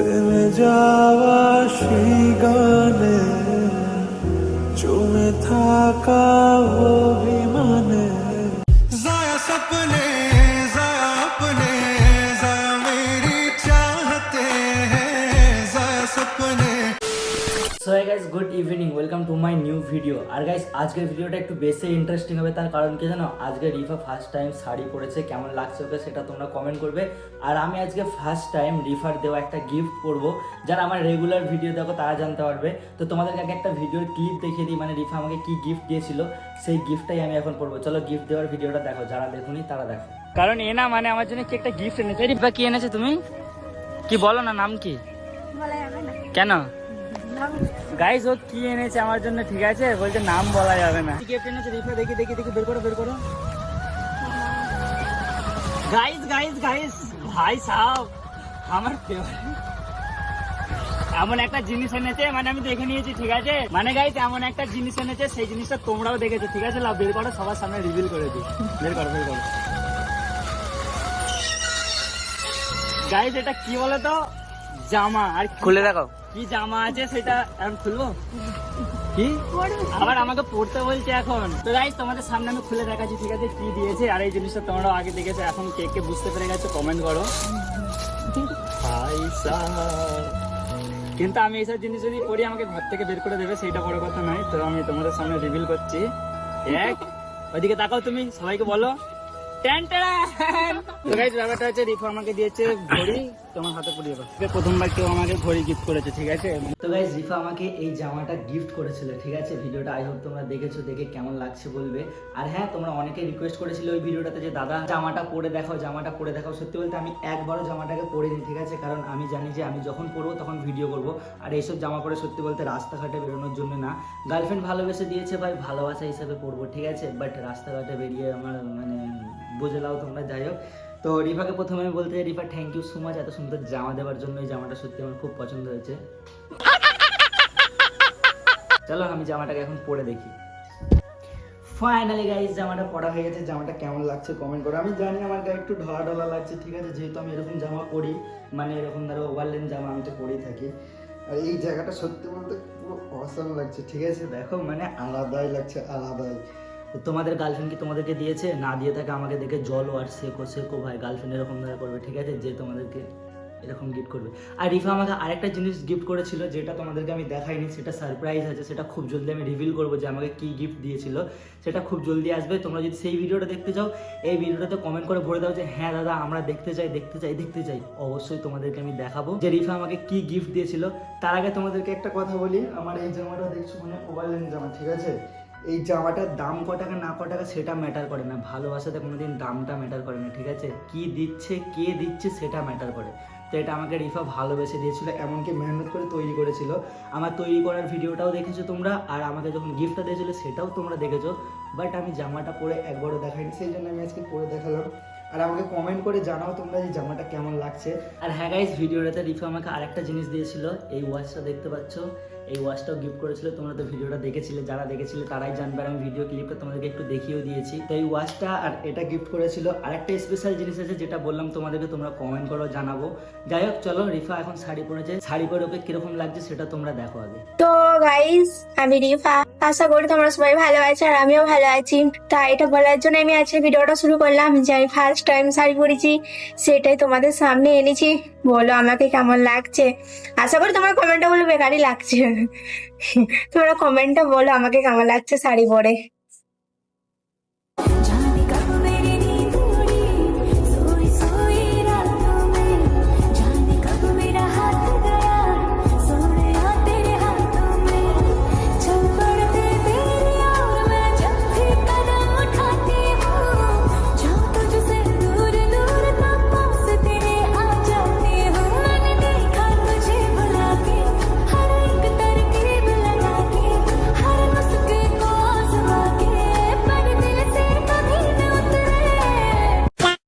থেমে যাওয়া সেই গানে জমে থাকা অভিমানে। Good evening welcome to my new video R guys আজকের ভিডিওটা একটু বেশি ইন্টারেস্টিং হবে তার কারণ কি জানো? আজকে রিফা ফার্স্ট টাইম শাড়ি পরেছে কেমন লাগছে ওকে সেটা তোমরা কমেন্ট করবে। আর আমি আজকে ফার্স্ট টাইম রিফার দেওয়া একটা গিফট করব যারা আমার রেগুলার ভিডিও দেখো তারা জানতে পারবে। তো তোমাদেরকে আগে একটা ভিডিওর ক্লিপ দেখিয়ে দিই মানে রিফা আমাকে কি গিফট দিয়েছিল সেই গিফটটাই আমি এখন পড়ব চলো গিফট দেওয়ার ভিডিওটা দেখো যারা দেখুনি তারা দেখো। কারণ এ না মানে আমার জন্য কি একটা গিফট এনেছে? রিফা কি এনেছে তুমি? কি বলো না নাম কি? কেন? গাইস ও কি এনেছে আমার জন্য, ঠিক আছে? বলছে নাম বলা যাবে না। এনেছে, দেখো, দেখি দেখি দেখি বের করো বের করো। গাইস গাইস গাইস ভাই সাহেব, আমার এমন একটা জিনিস এনেছে মানে আমি দেখে নিয়েছি, ঠিক আছে? মানে গাইস এমন একটা জিনিস এনেছে, সেই জিনিসটা তোমরাও দেখেছ, ঠিক আছে? লাভ বের করো, সবার সামনে রিভিল করে দিই। বের করো বের করো। গাইস এটা কি বলো তো জামা আর খুলে দেখো কি জামা আছে সেটা এখন খুলবো? কি? আবার আমাকে পড়তে বলছে এখন। তো গাইস তোমাদের সামনে আমি খুলে দেখাচ্ছি ঠিক আছে? কি দিয়েছে আর এই জিনিসটা তোমরাও আগে দেখেছ। এখন কে কে বুঝতে পেরে গেছো কমেন্ট করো। কিন্তু আমি এইসব জিনিস যদি করি আমাকে ঘর থেকে বের করে দেবে সেইটা বড় কথা নয়। তো আমি তোমাদের সামনে রিভিল করছি। এক ওইদিকে তাকাও তুমি সবাইকে বলো। Tan tan. তো গাইস ব্যাপারটা হচ্ছে রিফা আমাকে দিয়েছে ঘড়ি তোমার হাতে পরিয়ে দাও প্রথমবার কেউ আমাকে ঘড়ি গিফট করেছে ঠিক আছে? তো গাইস রিফা আমাকে এই জামাটা গিফট করেছিল ঠিক আছে? ভিডিওটা আই হোপ তোমরা দেখেছ দেখে কেমন লাগছে বলবে। আর হ্যাঁ তোমরা অনেকে রিকোয়েস্ট করেছিলে ওই ভিডিওটাতে যে দাদা জামাটা পরে দেখাও জামাটা পরে দেখাও। সত্যি বলতে আমি একবারও জামাটাকে পরে পরিনি ঠিক আছে? কারণ আমি জানি যে আমি যখন পরবো তখন ভিডিও করব। আর এইসব জামা পরে সত্যি বলতে রাস্তাঘাটে বেরোনোর জন্য না। গার্লফ্রেন্ড ভালোবেসে দিয়েছে ভাই ভালোবাসা হিসাবে পরবো ঠিক আছে? বাট রাস্তাঘাটে বেরিয়ে আমার মানে বুঝে নাও তোমরা, যাই হোক। তো রিফাকে প্রথমে আমি বলতে চাই, Rifa thank you so much এত সুন্দর জামা দেওয়ার জন্য। এই জামাটা সত্যি আমার খুব পছন্দ হয়েছে। চলো, আমি জামাটাকে এখন পরে দেখি। ফাইনালি গাইজ জামাটা পরা হয়ে গেছে। জামাটা কেমন লাগছে কমেন্ট করো। আমি জানি আমার গায়ে একটু ঢলা ঢলা লাগছে, ঠিক আছে? যেহেতু আমি এরকম জামা পরি মানে এরকম ধরো ওভারলেন জামা আমি তো পরেই থাকি। আর এই জায়গাটা সত্যি বলতে পুরো অসাম লাগছে, ঠিক আছে? দেখো মানে আলাদাই লাগছে, আলাদাই। তোমাদের গার্লফ্রেন্ড কি তোমাদেরকে দিয়েছে? না দিয়ে থাকে আমাকে দেখে জলও আর শেখো শেখো ভাই গার্লফ্রেন্ড এরকম ধরে করবে, ঠিক আছে? যে তোমাদেরকে এরকম গিফট করবে। আর রিফা আমাকে আরেকটা জিনিস গিফট করেছিল, যেটা তোমাদেরকে আমি দেখাইনি, সেটা সারপ্রাইজ আছে, সেটা খুব জলদি আমি রিভিল করব যে আমাকে কী গিফট দিয়েছিল। সেটা খুব জলদি আসবে, তোমরা যদি সেই ভিডিওটা দেখতে চাও, এই ভিডিওটাতে কমেন্ট করে ভরে দাও যে হ্যাঁ দাদা, আমরা দেখতে চাই দেখতে চাই দেখতে চাই। অবশ্যই তোমাদেরকে আমি দেখাবো যে রিফা আমাকে কি গিফট দিয়েছিল। তার আগে তোমাদেরকে একটা কথা বলি, আমার এই জামাটা দেখছ মানে ওভারলেন জামা, ঠিক আছে? এই জামাটার দাম ক টাকা, না ক টাকা সেটা ম্যাটার করে না। ভালোবাসাতে কোনোদিন দামটা ম্যাটার করে না, ঠিক আছে? কি দিচ্ছে, কে দিচ্ছে সেটা ম্যাটার করে। তো এটা আমাকে রিফা ভালোবেসে দিয়েছিল, এমনকি মেহনত করে তৈরি করেছিল। আমার তৈরি করার ভিডিওটাও দেখেছ তোমরা, আর আমাকে যখন গিফটটা দিয়েছিলো সেটাও তোমরা দেখেছ। বাট আমি জামাটা পরে একবারও দেখাইনি, সেই জন্য আমি আজকে পরে দেখালাম। আর আমাকে কমেন্ট করে জানাও তোমরা যে জামাটা কেমন লাগছে। আর হ্যাঁ গাইস ভিডিওটাতে রিফা আমাকে আরেকটা জিনিস দিয়েছিল, এই ওয়াচটা দেখতে পাচ্ছ? এই ওয়াচটাও গিফট করেছিল, তোমরা তো ভিডিওটা দেখেছিলে, যারা দেখেছিলে তারাই জানবে। আমি ভিডিও ক্লিপটা তোমাদেরকে একটু দেখিয়েও দিয়েছি। তো এই ওয়াচটা আর এটা গিফট করেছিল। আর একটা স্পেশাল জিনিস আছে, যেটা বললাম তোমাদেরকে তোমরা কমেন্ট করো জানাব। যাই হোক, চলো, রিফা এখন শাড়ি পরেছে। শাড়ি পরে ওকে কীরকম লাগছে সেটা তোমরা দেখো আগে। তো গাইস আমি রিফা। আশা করি তোমরা সবাই ভালো আছো আর আমিও ভালো আছি। তা এটা বলার জন্য আমি আজকে ভিডিওটা শুরু করলাম। যে আমি ফার্স্ট টাইম শাড়ি পরেছি, সেটাই তোমাদের সামনে এনেছি। বলো, আমাকে কেমন লাগছে? আশা করি তোমার কমেন্টটা বলো বেকারই লাগছে। তোমরা কমেন্টটা বলো, আমাকে কেমন লাগছে শাড়ি পরে?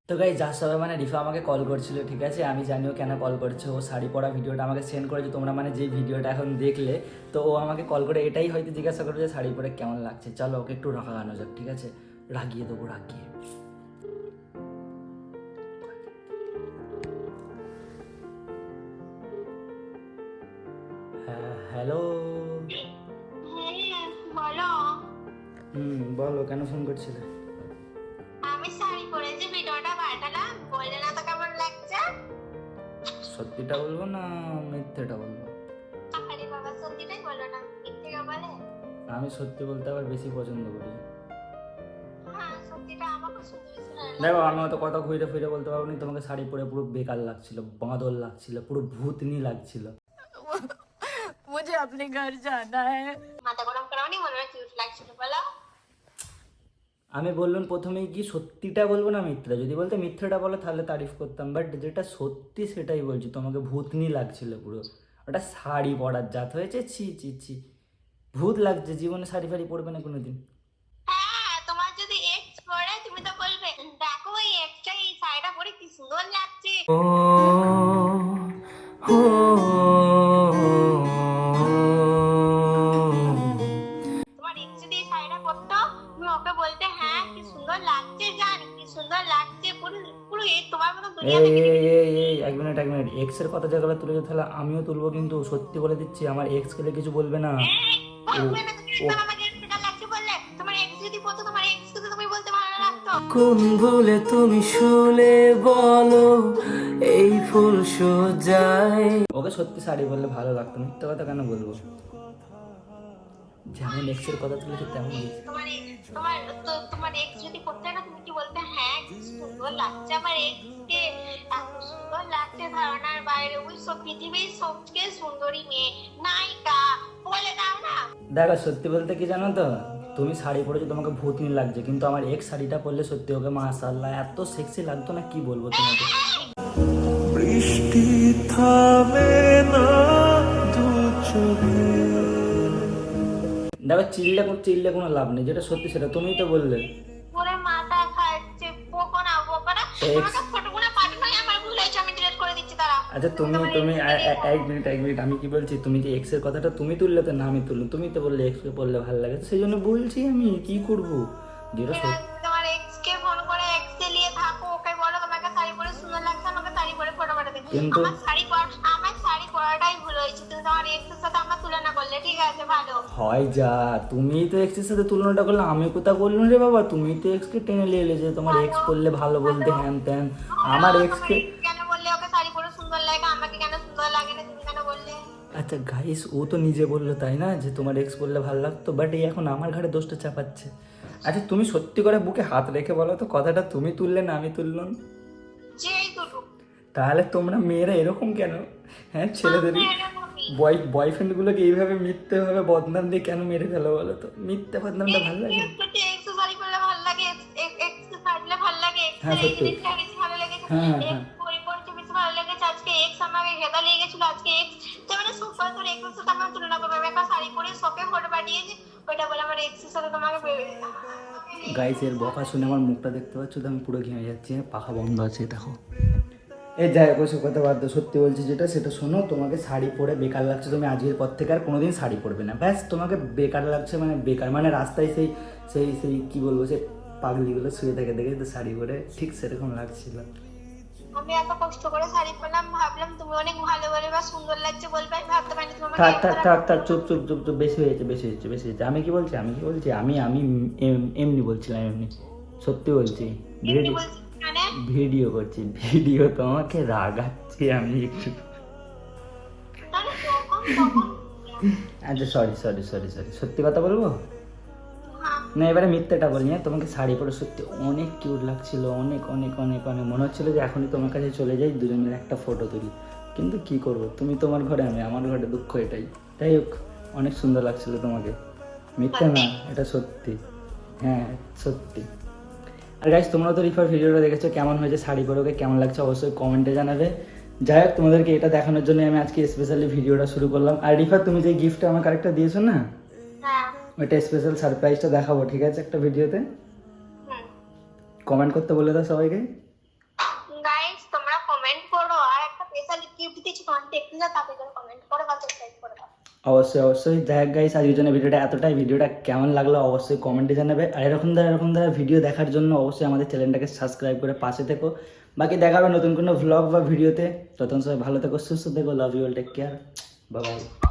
গাই যার সবাই মানে রিফা আমাকে কল করছিল ঠিক আছে? আমি জানিও কেন কল করছে ও শাড়ি পরা ভিডিওটা আমাকে সেন্ড করেছে তোমরা মানে যে ভিডিওটা এখন দেখলে তো ও আমাকে কল করে এটাই হয়তো জিজ্ঞাসা করবে যে শাড়ি পরে কেমন লাগছে। চলো ওকে একটু রাগানো যাক ঠিক আছে? রাগিয়ে দেবো রাগিয়ে। হ্যাঁ হ্যালো হ্যাঁ বলো। হুম বলো কেন ফোন করছিলে? সত্যিটা বলবো না মিথ্যেটা বলবো আরে বাবা সত্যিটাই বলো না মিথ্যে বলে আমি সত্যি বলতে আবার বেশি পছন্দ করি হ্যাঁ সত্যিটা আমাকে শুনতে বেশি ভালো লাগে। দেখো আমি অত কথা ঘুরে ফিরে বলতে পারবো না তোমাকে শাড়ি পরে পুরো বেকার লাগছিল বাঁদর লাগছিল পুরো ভূতনি লাগছিল मुझे अपने घर जाना है মাথা গরম করাও নি মনে হয় কিউট লাগছিল বলো আমি বললাম প্রথমেই কি সত্যিটা বলব না মিথ্যা যদি বলতে মিথ্যাটা বলো তাহলে তারিফ করতাম বাট যেটা সত্যি সেটাই বলছি তোমাকে ভূতনি লাগছিল পুরো ওটা শাড়ি পরার জাত হয়েছে ছি ছি ছি ভূত লাগছে জীবনে শাড়ি ফাড়ি পরবে না কোনোদিন হ্যাঁ তোমার যদি এক্স পরে তুমি তো বলবে দেখো এক্সটা এই শাড়িটা পরে কি সুন্দর লাগছে মিনিট এক মিনিট এক্সের কথা যেগুলো তুলেছো তাহলে আমিও তুলবো কিন্তু। সত্যি বলে দিচ্ছি আমার এক্স খেলে কিছু বলবে না। কে তো তুমি বলতে ভালো লাগতো। কোন ভুলে তুমি শুলে বলো এই ফুল সোজায়। ওকে সত্যি শাড়ি বললে ভালো লাগতো মিথ্যে কথা কেন বলব? যেমন এক্সের কথা তুলেছো তেমন তোমার তোমার তোমার এক্স যদি পড়তে সুন্দর লাগছে আমার এক্স এত সুন্দর লাগছে ধারণার বাইরে। ওই সব পৃথিবীর সবচেয়ে সুন্দরী মেয়ে নায়িকা। বলে দাও না। দেখো সত্যি বলতে কি জানো তো? তুমি শাড়ি পরেছো তোমাকে ভূতনি লাগছে কিন্তু আমার এক শাড়িটা পরলে সত্যি ওকে মাশাআল্লাহ এত সেক্সি লাগতো না কি বলব তোমাকে? বৃষ্টি থামে না দু চোখে। দেখো চিল্লে কোনো চিল্লে কোনো লাভ নেই যেটা সত্যি সেটা তুমিই তো বললে। আচ্ছা তুমি তুমি এক মিনিট এক মিনিট আমি কি বলছি? তুমি যে এক্সের কথাটা তুমি তুললে তো না আমি তুললাম। তুমি তো বললে এক্স কে পড়লে ভালো লাগে সেই জন্য বলছি আমি কি করব? যেটা তোমার এক্স কে ফোন করে এক্স নিয়ে থাকো ওকে বলো তোমাকে শাড়ি পরে সুন্দর লাগছে আমাকে শাড়ি পরে ফটো পাঠাতে কিন্তু- হয় যা তুমি তো এক্সের সাথে তুলনাটা করলে আমি কোথা বললাম রে বাবা? তুমি তো এক্স কে টেনে নিয়ে এলে যে তোমার এক্স করলে ভালো বলতে হ্যান ত্যান। আমার এক্স কে কেন বললে? ওকে শাড়ি পরে সুন্দর লাগে আমাকে কেন সুন্দর লাগে না? তুমি কেন বললে? আচ্ছা গাইস ও তো নিজে বলল তাই না? যে তোমার এক্স বললে ভালো লাগতো বাট এই এখন আমার ঘাড়ে দোষটা চাপাচ্ছে। আচ্ছা তুমি সত্যি করে বুকে হাত রেখে বলো তো কথাটা তুমি তুললে না আমি তুললাম? তাহলে তোমরা মেয়েরা এরকম কেন? হ্যাঁ ছেলেদেরই। বয় বয়ফ্রেন্ডগুলোকে এইভাবে মিথ্যেভাবে বদনাম দিয়ে কেন মেরে ফেলো বলো তো? মিথ্যে বদনামটা ভালো লাগে? যদি এক্স শাড়ি পরলে ভালো লাগে এক্স শাড়িলে ভালো লাগে এক্স হ্যাঁ, সত্যি। হ্যাঁ, হ্যাঁ, হ্যাঁ। এক্স পরে পড়তে বেশি ভালো লেগেছে। আজকে এক্স আমাকে ঘেদা লেগে গেছিল। আজকে এক্স তো মানে সব তোর এক্স সাথে আমার তুলনা করবে। শাড়ি পরে শপে ফটো পাঠিয়েছি। ওইটা বলে আমার এক্স সাথে তোমাকে গাইস এর বকা শুনে আমার মুখটা দেখতে পাচ্ছ? তো আমি পুরো ঘেমে যাচ্ছি। পাখা বন্ধ আছে দেখো। এ যাই হোক কথা বাদ সত্যি বলছি যেটা সেটা শোনো তোমাকে শাড়ি পরে বেকার লাগছে তুমি আজকের পর থেকে আর কোনোদিন শাড়ি পরবে না। ব্যাস তোমাকে বেকার লাগছে মানে বেকার মানে রাস্তায় সেই সেই সেই কি বলব সেই পাগলিগুলো শুয়ে থাকে দেখে তো শাড়ি পরে ঠিক সেরকম লাগছিল। আমি এত কষ্ট করে শাড়ি পরলাম ভাবলাম তুমি অনেক ভালো বলে বা সুন্দর লাগছে বলবে আমি ভাবতে পারিনি তুমি আমাকে থাক এত থাক খারাপ থাক থাক চুপ চুপ চুপ চুপ বেশি হয়েছে বেশি হয়েছে বেশি হয়েছে আমি কি বলছি? আমি কি বলছি? আমি আমি এমনি বলছিলাম এমনি। সত্যি বলছি। ভিডিও করছি, ভিডিও তোমাকে রাগাচ্ছি আমি একটু। আচ্ছা সরি সরি সরি সরি সত্যি কথা বলব? না, এবারে মিথ্যাটা বলি হ্যাঁ তোমাকে শাড়ি পরে সত্যি অনেক কিউট লাগছিল, অনেক অনেক অনেক অনেক। মনে হচ্ছিল যে এখনই তোমার কাছে চলে যাই দুজন মিলে একটা ফটো তুলি। কিন্তু কি করব? তুমি তোমার ঘরে আমি, আমার ঘরে দুঃখ এটাই। যাই হোক, অনেক সুন্দর লাগছিল তোমাকে। মিথ্যা না, এটা সত্যি। হ্যাঁ সত্যি। আর গাইজ তোমরা তো রিফার ভিডিওটা দেখেছ কেমন হয়েছে শাড়ি পরে ওকে কেমন লাগছে অবশ্যই কমেন্টে জানাবে। যাই হোক তোমাদেরকে এটা দেখানোর জন্য আমি আজকে স্পেশালি ভিডিওটা শুরু করলাম। আর রিফার তুমি যে গিফটটা আমাকে আরেকটা দিয়েছ না? হ্যাঁ। ওইটা স্পেশাল সারপ্রাইজটা দেখাবো ঠিক আছে একটা ভিডিওতে কমেন্ট করতে বলে দাও সবাইকে। গাইস তোমরা কমেন্ট করো। আর একটা স্পেশাল গিফট কিছু তোমাকে দেখতে তাতে করে কমেন্ট করো বা সাবস্ক্রাইব করে। দাও অবশ্যই অবশ্যই। দেখ গাইস আজকের জন্য ভিডিওটা এতটাই। ভিডিওটা কেমন লাগল অবশ্যই কমেন্টে জানাবে। আর এরকম দ্বারা এরকম দ্বারা ভিডিও দেখার জন্য অবশ্যই আমাদের চ্যানেলটাকে সাবস্ক্রাইব করে পাশে থেকো। বাকি দেখাবে নতুন কোনো ভ্লগ বা ভিডিওতে ততক্ষণ সবাই ভালো থেকো, সুস্থ থেকো। Love you all take care bye